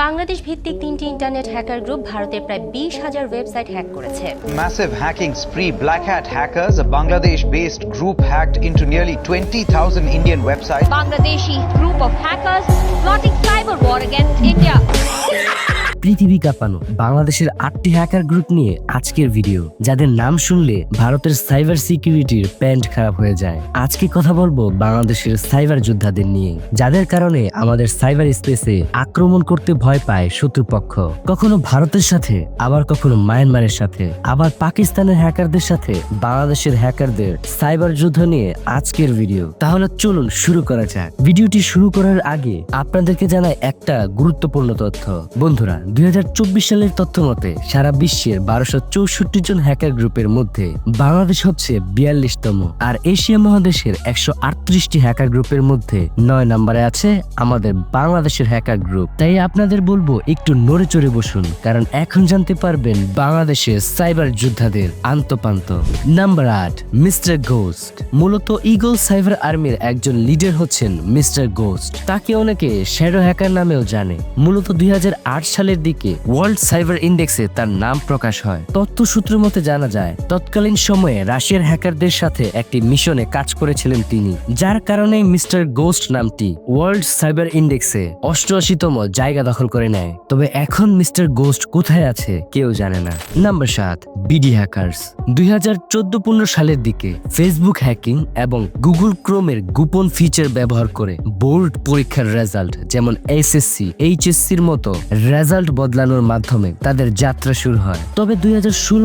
বাংলাদেশ ভিত্তিক তিনটি internet hacker group ভারতের প্রায় বিশ হাজার ওয়েবসাইট হ্যাক করেছে Massive hacking spree. Black Hat hackers, a Bangladesh based group, hacked into nearly 20,000 Indian websites. Bangladeshi group of hackers plotting cyber war against India. পৃথিবী কাঁপানো বাংলাদেশের আটটি হ্যাকার গ্রুপ নিয়ে আজকের ভিডিও যাদের নাম শুনলে ভারতের সাইবার সিকিউরিটির প্যান্ট খারাপ হয়ে যায়। আজকে কথা বলব বাংলাদেশের সাইবার যোদ্ধাদের নিয়ে। যাদের কারণে আমাদের সাইবার স্পেসে আক্রমণ করতে ভয় পায় শত্রুপক্ষ। কখনো ভারতের সাথে, আবার কখনো মায়ানমারের সাথে। আবার পাকিস্তানের হ্যাকারদের সাথে বাংলাদেশের হ্যাকারদের সাইবার যুদ্ধ নিয়ে আজকের ভিডিও তাহলে চলুন শুরু করা যাক। ভিডিওটি শুরু করার আগে আপনাদেরকে জানাই একটা গুরুত্বপূর্ণ তথ্য। বন্ধুরা দুই হাজার চব্বিশ সালের তথ্য মতে সারা বিশ্বের বারোশো চৌষট্টি জন হ্যাকার গ্রুপের মধ্যে বাংলাদেশ হচ্ছে বিয়াল্লিশতম আর এশিয়া মহাদেশের একশো আটত্রিশটি হ্যাকার গ্রুপের মধ্যে নয় নম্বরে আছে আমাদের বাংলাদেশের হ্যাকার গ্রুপ। তাই আপনাদের বলব একটু নড়ে চড়ে বসুন, কারণ এখন জানতে পারবেন বাংলাদেশের সাইবার যোদ্ধাদের আন্তপান্ত নাম্বার আট, মিস্টার গোস্ট মূলত ইগল সাইবার আর্মির একজন লিডার হচ্ছেন মিস্টার গোস্ট তাকে অনেকে শ্যাডো হ্যাকার নামেও জানে। মূলত দুই হাজার আট সালের দিকে ওয়ার্ল্ড সাইবার ইন্ডেক্সে তার নাম প্রকাশ হয়। তথ্য সূত্র মতে জানা যায়, তৎকালীন সময়ে রাশিয়ার হ্যাকারদের সাথে একটি মিশনে কাজ করেছিলেন তিনি, যার কারণে মিস্টার গোস্ট নামটি ওয়ার্ল্ড সাইবার ইন্ডেক্সে অষ্টআশিতম জায়গা দখল করে নেয়। তবে এখন মিস্টার গোস্ট কোথায় আছে কেউ জানে না। নাম্বার সাত, বিডি হ্যাকার্স। দুই হাজার চোদ্দ পনেরো সালের দিকে ফেসবুক হ্যাকিং এবং গুগল ক্রোমের গোপন ফিচার ব্যবহার করে বোর্ড পরীক্ষার রেজাল্ট যেমন এসএসসি এইচএসসির মতো রেজাল্ট বদলানোর মাধ্যমে তাদের যাত্রা শুরু হয়। তবে দুই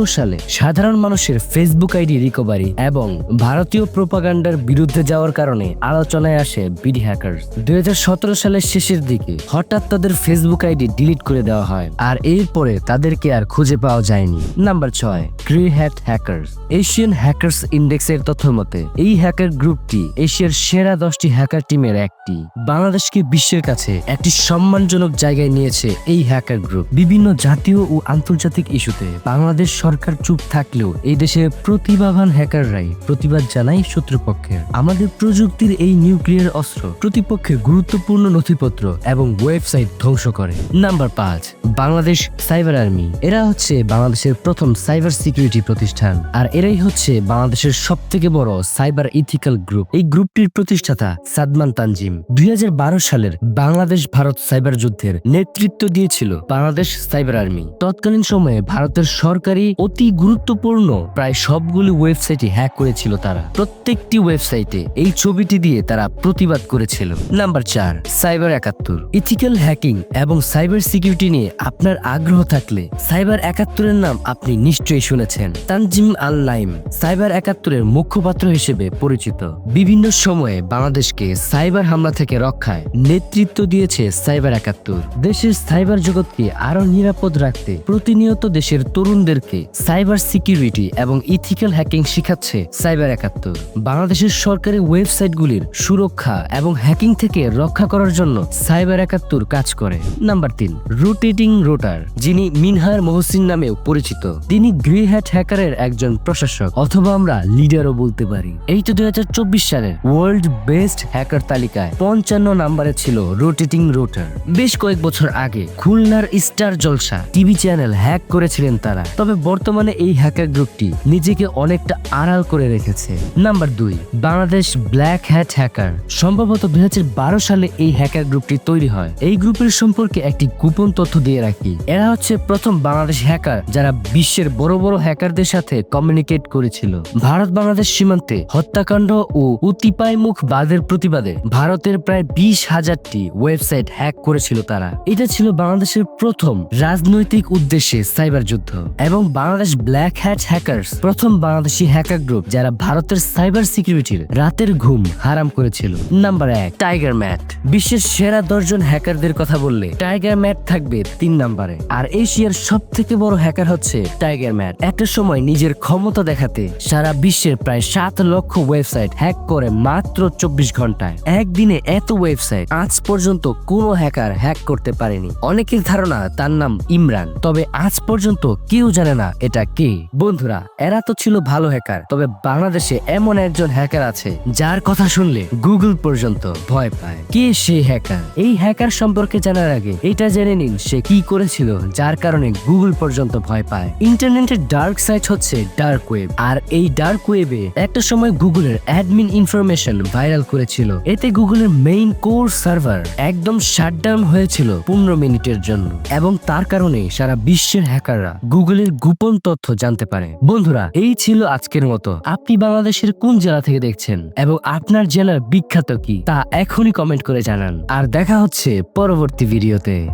সালে সাধারণ মানুষের ফেসবুক আইডি রিকভারি এবং ভারতীয় প্রোপাগান্ডার বিরুদ্ধে যাওয়ার কারণে আলোচনায় আসে বিডি হ্যাকার দুই হাজার সতেরো সালের শেষের দিকে হঠাৎ তাদের ফেসবুক আইডি ডিলিট করে দেওয়া হয় আর এরপরে তাদেরকে আর খুঁজে পাওয়া যায়নি। নাম্বার ছয় grey hat hackers. Asian hackers ইন্ডেক্সের তথ্য মতে এই হ্যাকার গ্রুপটি এশিয়ার সেরা দশটি হ্যাকার টিমের একটি বাংলাদেশকে বিশ্বের কাছে একটি সম্মানজনক জায়গায় নিয়েছে এই হ্যাকার গ্রুপ। বিভিন্ন জাতীয় ও আন্তর্জাতিক ইস্যুতে বাংলাদেশ সরকার চুপ থাকলেও এই দেশে প্রতিভাবান হ্যাকাররাই প্রতিবাদ জানায় শত্রুপক্ষের। আমাদের প্রযুক্তির এই নিউক্লিয়ার অস্ত্র প্রতিপক্ষের গুরুত্বপূর্ণ নথিপত্র এবং ওয়েবসাইট ধ্বংস করে। নাম্বার পাঁচ, বাংলাদেশ সাইবার আর্মি। এরা হচ্ছে বাংলাদেশের প্রথম সাইবার সিকিউরিটি প্রতিষ্ঠান আর এরাই হচ্ছে বাংলাদেশের সব থেকে বড় সাইবার ইথিক্যাল গ্রুপ। এই গ্রুপটির প্রতিষ্ঠাতা সাদমান তানজিম। দুই হাজার বারো সালের বাংলাদেশ ভারত সাইবার যুদ্ধের নেতৃত্ব দিয়েছিল বাংলাদেশ সাইবার আর্মি। তৎকালীন সময়ে ভারতের সরকারি অতি গুরুত্বপূর্ণ প্রায় সবগুলি ওয়েবসাইটে হ্যাক করেছিল তারা। প্রত্যেকটি ওয়েবসাইটে এই ছবিটি দিয়ে তারা প্রতিবাদ করেছিল। নাম্বার চার, সাইবার একাত্তর। ইথিক্যাল হ্যাকিং এবং সাইবার সিকিউরিটি নিয়ে আপনার আগ্রহ থাকলে সাইবার একাত্তরের নাম আপনি নিশ্চয়ই শুনেছেন। তানজিম আল লাইম সাইবার একাত্তরের মুখপাত্র হিসেবে পরিচিত। বিভিন্ন সময়ে বাংলাদেশকে সাইবার হামলা থেকে রক্ষায় নেতৃত্ব দিয়েছে সাইবার একাত্তর। দেশের সাইবার জগৎকে আরও নিরাপদ রাখতে প্রতিনিয়ত দেশের তরুণদেরকে সাইবার সিকিউরিটি এবং ইথিক্যাল হ্যাকিং শিখাচ্ছে সাইবার একাত্তর। বাংলাদেশের সরকারি ওয়েবসাইটগুলির সুরক্ষা এবং হ্যাকিং থেকে রক্ষা করার জন্য সাইবার একাত্তর কাজ করে। নাম্বার তিন, রোটেটিং রোটার, যিনি মিনহার মহসিন নামেও পরিচিত। তিনি গ্রে হ্যাট হ্যাকারের একজন প্রশাসক, অথবা আমরা লিডারও বলতে পারি। এই তো দুই হাজার চব্বিশ সালের ওয়ার্ল্ড বেস্ট হ্যাকার তালিকায় পঞ্চান্ন নাম্বারে ছিল রোটেটিং রোটার। বেশ কয়েক বছর আগে খুলনার Star Jalsha TV channel hack করেছিলেন তারা। তবে বর্তমানে এই হ্যাকার গ্রুপটি নিজেকে অনেকটা আড়াল করে রেখেছে। নাম্বার দুই, বাংলাদেশ ব্ল্যাক হ্যাট হ্যাকার। সম্ভবত দুই সালে এই হ্যাকার গ্রুপটি তৈরি হয়। এই গ্রুপের সম্পর্কে একটি গোপন তথ্য দিয়ে রাখি। এরা হচ্ছে প্রথম বাংলাদেশ হ্যাকার যারা বিশ্বের বড় বড় হ্যাকারদের সাথে কমিউনিকেট করেছিল। ভারত বাংলাদেশ সীমান্তে হত্যাকাণ্ড ও উতিপায়মুখ বাদের প্রতিবাদে ভারতের প্রায় বিশ হাজারটি ওয়েবসাইট হ্যাক করেছিল তারা। এটা ছিল বাংলাদেশের প্রথম রাজনৈতিক উদ্দেশ্যে সাইবার যুদ্ধ এবং বাংলাদেশ ব্ল্যাক হ্যাট হ্যাকার্স প্রথম বাংলাদেশি হ্যাকার গ্রুপ যারা ভারতের সাইবার সিকিউরিটির রাতের ঘুম হারাম করেছিল। নাম্বার এক, টাইগার ম্যাট। বিশ্বের সেরা দশজন হ্যাকারদের কথা বললে টাইগার ম্যাট থাকবে তিন নাম্বারে। আর এশিয়ার সব থেকে বড় হ্যাকার হচ্ছে টাইগার ম্যাট। একটা সময় নিজের ক্ষমতা দেখাতে সারা বিশ্বের প্রায় সাত লক্ষ ওয়েবসাইট হ্যাক করে মাত্র চব্বিশ ঘন্টায়। একদিনে এত ওয়েবসাইট, আজ পর্যন্ত কোনো হ্যাকার হ্যাক করতে পারেনি। অনেকের ধারণা তার নাম ইমরান। তবে আজ পর্যন্ত কেউ জানে না এটা কে। বন্ধুরা, এরা তো ছিল ভালো হ্যাকার, তবে বাংলাদেশে এমন একজন হ্যাকার আছে যার কথা শুনলে গুগল পর্যন্ত ভয় পায়। কে সেই হ্যাকার? এই হ্যাকার সম্পর্কে জানার আগে এটা জেনে নিন সে কি করেছিল, যার কারণে গুগল পর্যন্ত ভয় পায়। ইন্টারনেটের ডার্ক সাইট হচ্ছে ডার্ক ওয়েব, আর এই ডার্ক ওয়েবে একটা সময় গুগলের অ্যাডমিন ইনফরমেশন ভাইরাল করেছিল। এতে গুগলের মেইন কোর সার্ভার একদম শাটডাউন হয়েছিল পনেরো মিনিটের জন্য। এবং তার কারণে সারা বিশ্বের হ্যাকাররা গুগলের গোপন তথ্য জানতে পারে। বন্ধুরা, এই ছিল আজকের মতো। আপনি বাংলাদেশের কোন জেলা থেকে দেখছেন এবং আপনার জেলার বিখ্যাত কি, তা এখনই কমেন্ট করে জানান। আর দেখা হচ্ছে পরবর্তী ভিডিওতে